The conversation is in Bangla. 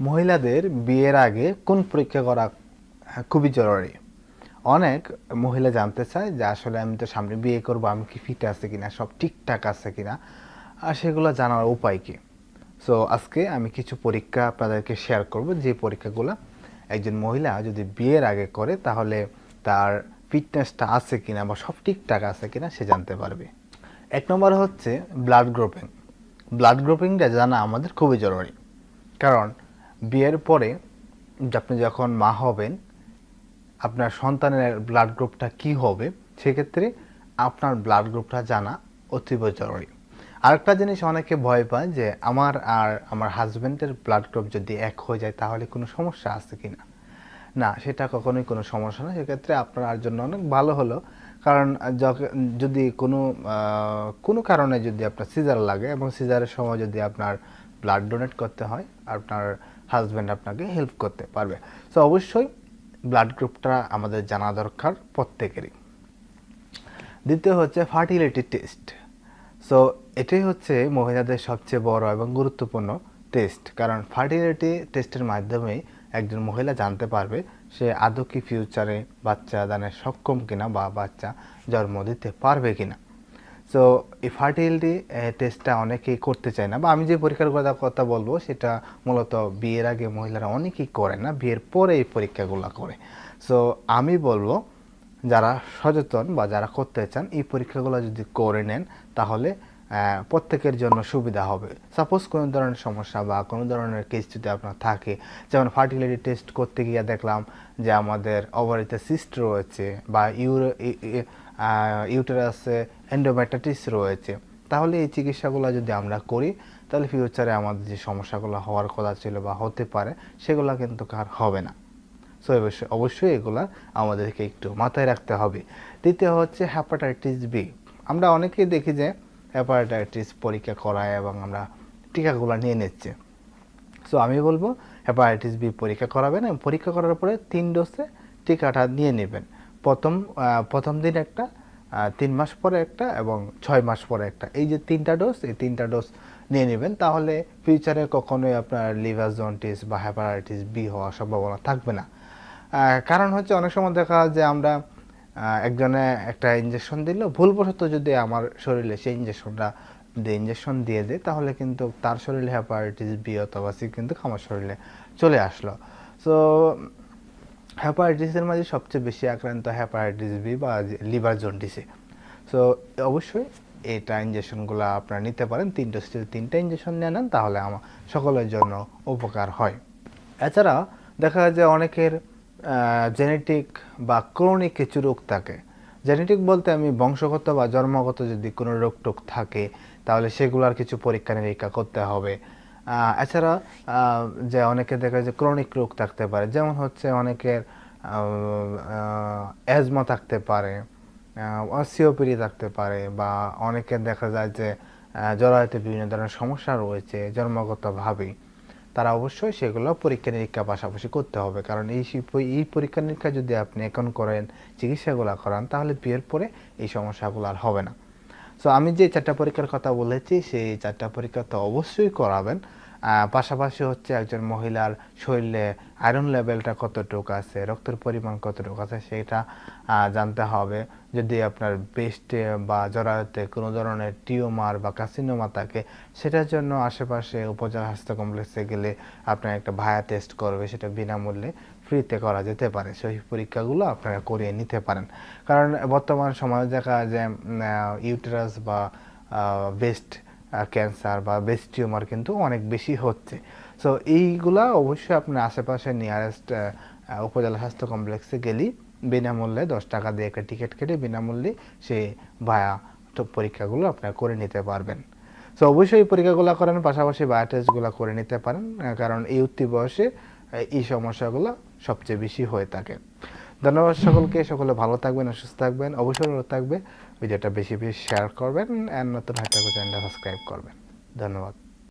মহিলাদের বিয়ের আগে কোন পরীক্ষা করা খুবই জরুরি? অনেক মহিলা জানতে চায় যে আসলে আমি তো সামনে বিয়ে করব, আমি কি ফিট আছে কিনা, সব ঠিকঠাক আছে কিনা? আর সেগুলো জানার উপায় কি? সো আজকে আমি কিছু পরীক্ষা আপনাদেরকে শেয়ার করব। যে পরীক্ষাগুলো একজন মহিলা যদি বিয়ের আগে করে, তাহলে তার ফিটনেসটা আছে কিনা বা সব ঠিকঠাক আছে কিনা সে জানতে পারবে। এক নম্বর হচ্ছে ব্লাড গ্রুপিং ব্লাড গ্রুপিংটা জানা আমাদের খুবই জরুরি। কারণ বিয়ের পরে আপনি যখন মা হবেন, আপনার সন্তানের ব্লাড গ্রুপটা কি হবে, সেক্ষেত্রে আপনার ব্লাড গ্রুপটা জানা অতীব জরুরি। আরেকটা জিনিস অনেকে ভয় পায় যে, আমার আর আমার হাজব্যান্ডের ব্লাড গ্রুপ যদি এক হয়ে যায়, তাহলে কোনো সমস্যা আছে কি না? না, সেটা কখনোই কোনো সমস্যা না। সেক্ষেত্রে আপনার জন্য অনেক ভালো হলো। কারণ যদি কোনো কোনো কারণে যদি আপনার সিজার লাগে এবং সিজারের সময় যদি আপনার ব্লাড ডোনেট করতে হয়, আপনার হাজব্যান্ড আপনাকে হেল্প করতে পারবে। সো অবশ্যই ব্লাড গ্রুপটা আমাদের জানা দরকার প্রত্যেকেরই। দ্বিতীয় হচ্ছে ফার্টিলিটি টেস্ট সো এটাই হচ্ছে মহিলাদের সবচেয়ে বড় এবং গুরুত্বপূর্ণ টেস্ট কারণ ফার্টিলিটি টেস্টের মাধ্যমে একজন মহিলা জানতে পারবে সে আদৌ কি ফিউচারে বাচ্চা দানের সক্ষম কিনা বা বাচ্চা জন্ম দিতে পারবে কিনা। সো এই ফার্টিলিটি টেস্টটা অনেকেই করতে চায় না। বা আমি যে পরীক্ষার কথা বলব, সেটা মূলত বিয়ের আগে মহিলারা অনেকেই করে না, বিয়ের পরে এই পরীক্ষাগুলো করে। সো আমি বলব, যারা সচেতন বা যারা করতে চান, এই পরীক্ষাগুলো যদি করে নেন, তাহলে প্রত্যেকের জন্য সুবিধা হবে। সাপোজ কোনো ধরনের সমস্যা বা কোনো ধরনের কেস যদি আপনার থাকে, যেমন ফার্টিলিটি টেস্ট করতে গিয়ে দেখলাম যে আমাদের ওভারিতে সিস্ট রয়েছে বা ইউরো ইউটেরাসে এন্ডোমেটাটিস রয়েছে। তাহলে এই চিকিৎসাগুলো যদি আমরা করি, তাহলে ফিউচারে আমাদের যে সমস্যাগুলো হওয়ার কথা ছিল বা হতে পারে, সেগুলো কিন্তু আর হবে না। সো অবশ্যই অবশ্যই এগুলা আমাদেরকে একটু মাথায় রাখতে হবে। দ্বিতীয় হচ্ছে হ্যাপাটাইটিস বি আমরা অনেকেই দেখি যে হ্যাপাটাইটিস পরীক্ষা করায় এবং আমরা টিকাগুলো নিয়ে নিচ্ছে। সো আমি বলব হ্যাপাটাইটিস বি পরীক্ষা করাবেন এবং পরীক্ষা করার পরে তিন ডোজে টিকাটা নিয়ে নেবেন। প্রথম প্রথম দিন একটা তিন মাস পরে একটা এবং ছয় মাস পরে একটা। এই যে তিনটা ডোজ এই তিনটা ডোজ নিয়ে নেবেন, তাহলে ফিউচারে কখনোই আপনার লিভার জন্টিস বা হ্যাপারাইটিস বি হওয়ার সম্ভাবনা থাকবে না। কারণ হচ্ছে অনেক সময় দেখা যায় যে আমরা একজনে একটা ইঞ্জেকশন দিল, ভুলবশত যদি আমার শরীরে সেই ইঞ্জেকশনটা দিয়ে ইঞ্জেকশন দিয়ে দেয়, তাহলে কিন্তু তার শরীরে হ্যাপারাইটিস বি অথবা সি কিন্তু আমার শরীরে চলে আসলো। সো হ্যাপাটাইটিসের মাঝে সবচেয়ে বেশি আক্রান্ত হ্যাপাটাইটিস বি বা লিভার জন্ডিসে সো অবশ্যই এটা ইঞ্জেকশনগুলো আপনারা নিতে পারেন তিনটা যদি তিনটা ইঞ্জেকশন নিয়ে নেন, তাহলে আমার সকলের জন্য উপকার হয়। এছাড়া দেখা যায় যে অনেকের জেনেটিক বা ক্রনিক কিছু রোগ থাকে। জেনেটিক বলতে আমি বংশগত বা জন্মগত যদি কোনো রোগ টোগ থাকে, তাহলে সেগুলোর কিছু পরীক্ষা নিরীক্ষা করতে হবে। এছাড়া যে অনেকে দেখা যায় যে ক্রনিক রোগ থাকতে পারে, যেমন হচ্ছে অনেকের অ্যাজমা থাকতে পারে সিওপিডি থাকতে পারে, বা অনেকের দেখা যায় যে জরায়ুতে বিভিন্ন ধরনের সমস্যা রয়েছে জন্মগতভাবেই তারা অবশ্যই সেগুলো পরীক্ষা নিরীক্ষা পাশাপাশি করতে হবে। কারণ এই এই পরীক্ষা নিরীক্ষা যদি আপনি এখন করেন, চিকিৎসাগুলো করান, তাহলে বিয়ের পরে এই সমস্যাগুলো আর হবে না। সো আমি যে চারটা পরীক্ষার কথা বলেছি, সেই চারটা পরীক্ষা তো অবশ্যই করাবেন। পাশাপাশি হচ্ছে একজন মহিলার শরীরে আয়রন লেভেলটা কতটুকু আছে, রক্তের পরিমাণ কতটুকু আছে সেটা জানতে হবে। যদি আপনার বেস্টে বা জরায়ুতে কোনো ধরনের টিউমার বা কাসিনোমা থাকে, সেটার জন্য আশেপাশে উপজেলা স্বাস্থ্য কমপ্লেক্সে গেলে আপনার একটা ভায়া টেস্ট করবে, সেটা বিনামূল্যে ফ্রিতে করা যেতে পারে। সেই পরীক্ষাগুলো আপনারা করিয়ে নিতে পারেন। কারণ বর্তমান সময়ে দেখা যায় ইউটেরাস বা বেস্ট ক্যান্সার বা বেস্ট টিউমার কিন্তু অনেক বেশি হচ্ছে। সো এইগুলা অবশ্যই আপনার আশেপাশে নিয়ারেস্ট উপজেলা স্বাস্থ্য কমপ্লেক্সে গেলেই বিনামূল্যে দশ টাকা দিয়ে একটা টিকিট কেটে বিনামূল্যে সে ভায়া পরীক্ষাগুলো আপনারা করে নিতে পারবেন। সো অবশ্যই পরীক্ষাগুলো করেন, পাশাপাশি বায়ো টেস্টগুলো করে নিতে পারেন কারণ এই উত্তি বয়সে এই সমস্যাগুলো সবচেয়ে বেশি হয়ে থাকে। ধন্যবাদ সকলকে, সকলে ভালো থাকবেন অসুস্থ সুস্থ থাকবেন ভালো থাকবে, ভিডিওটা বেশি বেশি শেয়ার করবেন অ্যান্ড নতুন হাইটাকো চ্যানেলটা সাবস্ক্রাইব করবেন। ধন্যবাদ।